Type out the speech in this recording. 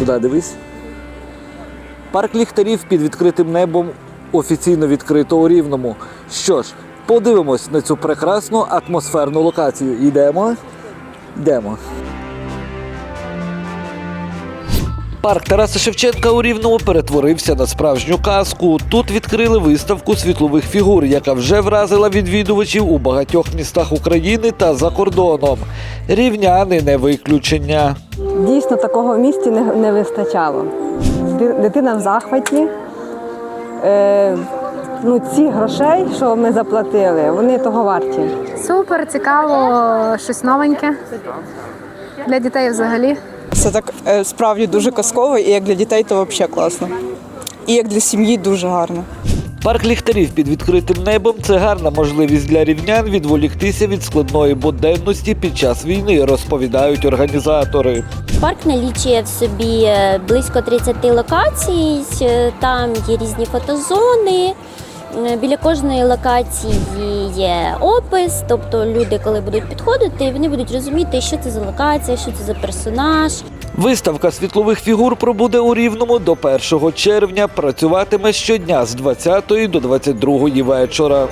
Туди дивись. Парк ліхтарів під відкритим небом офіційно відкрито у Рівному. Що ж, подивимось на цю прекрасну атмосферну локацію. Йдемо? Йдемо. Парк Тараса Шевченка у Рівному перетворився на справжню казку. Тут відкрили виставку світлових фігур, яка вже вразила відвідувачів у багатьох містах України та за кордоном. Рівняни не виключення. Дійсно, такого в місті не, вистачало. Дитина в захваті. Ну, ці грошей, що ми заплатили, вони того варті. Супер, цікаво, щось новеньке. Для дітей взагалі. Це так е, справді дуже казково, і як для дітей, то взагалі класно. І як для сім'ї дуже гарно. Парк ліхтарів під відкритим небом це гарна можливість для рівнян відволіктися від складної буденності під час війни, розповідають організатори. Парк налічує в собі е, близько 30 локацій. Е, Там є різні фотозони. Е, Біля кожної локації є опис, тобто люди, коли будуть підходити, вони будуть розуміти, що це за локація, що це за персонаж. Виставка світлових фігур пробуде у Рівному до 1 червня. Працюватиме щодня з 20 до 22 вечора.